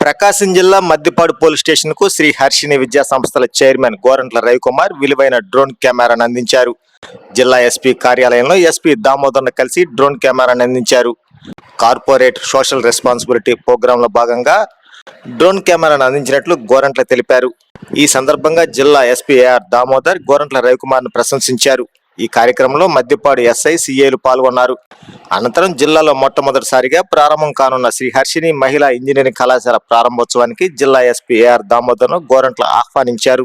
ప్రకాశం జిల్లా మద్దిపాడు పోలీస్ స్టేషన్కు శ్రీ హర్షిని విద్యా సంస్థల చైర్మన్ గోరంట్ల రవికుమార్ విలువైన డ్రోన్ కెమెరాను అందించారు. జిల్లా ఎస్పీ కార్యాలయంలో ఎస్పీ దామోదర్ను కలిసి డ్రోన్ కెమెరాను అందించారు. కార్పొరేట్ సోషల్ రెస్పాన్సిబిలిటీ ప్రోగ్రాంలో భాగంగా డ్రోన్ కెమెరాను అందించినట్లు గోరంట్ల తెలిపారు. ఈ సందర్భంగా జిల్లా ఎస్పీ ఏఆర్ దామోదర్ గోరంట్ల రవికుమార్ను ప్రశంసించారు. ఈ కార్యక్రమంలో మద్దిపాడు ఎస్ఐ సిఐలు పాల్గొన్నారు. అనంతరం జిల్లాలో మొట్టమొదటిసారిగా ప్రారంభం కానున్న శ్రీ హర్షిని మహిళా ఇంజనీరింగ్ కళాశాల ప్రారంభోత్సవానికి జిల్లా ఎస్పీ ఏఆర్ దామోదర్ను గోరంట్ల ఆహ్వానించారు.